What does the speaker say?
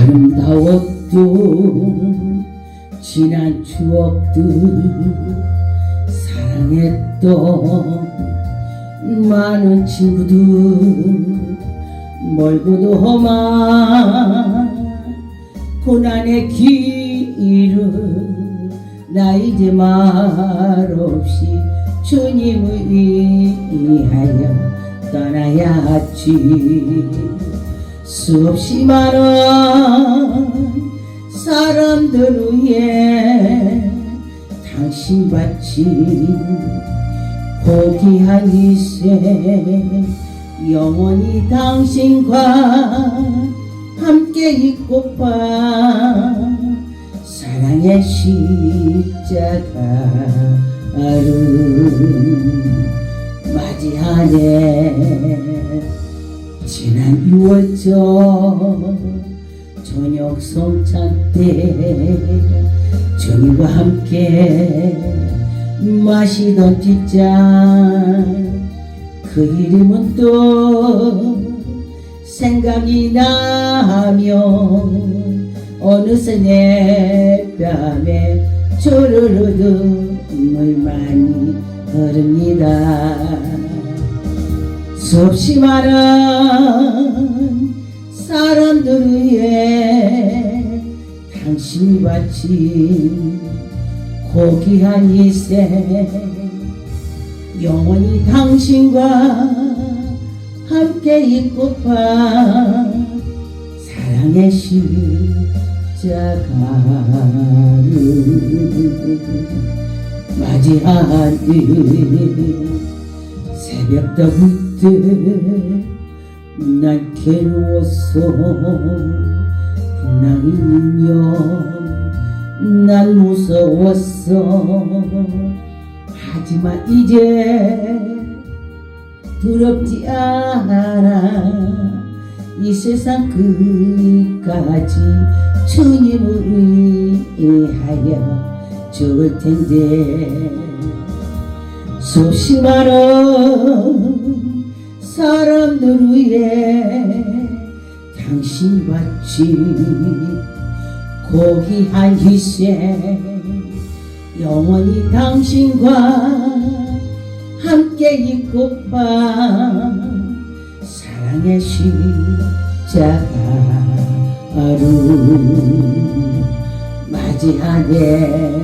싸웠던 지난 추억들 사랑했던 많은 친구들 멀고도 험한 고난의 길을 나 이제 말없이 주님을 위하여 떠나야지 수없이 많은 사람들 위해 당신 바친 고귀한 이세 영원히 당신과 함께 있고파 사랑의 십자가를 맞이하네 지난 6월절 저녁 성찬 때 주님과 함께 마시던 뒷잔 그 이름은 또 생각이 나며 어느새 내 뺨에 주르르 눈 수없이 많은 사람들 위해 당신이 바친 고귀한 이생 영원히 당신과 함께 있고파 사랑의 십자가를 맞이하니 새벽 더울 때난 괴로웠어. 풍랑이 울면 난 무서웠어. 하지만 이제 두렵지 않아. 이 세상 끝까지 주님을 위하여 죽을 텐데. 수십 많은 사람들 위해 당신 바친 고귀한 희생. 영원히 당신과 함께 있고파 사랑의 십자가로. 맞이하네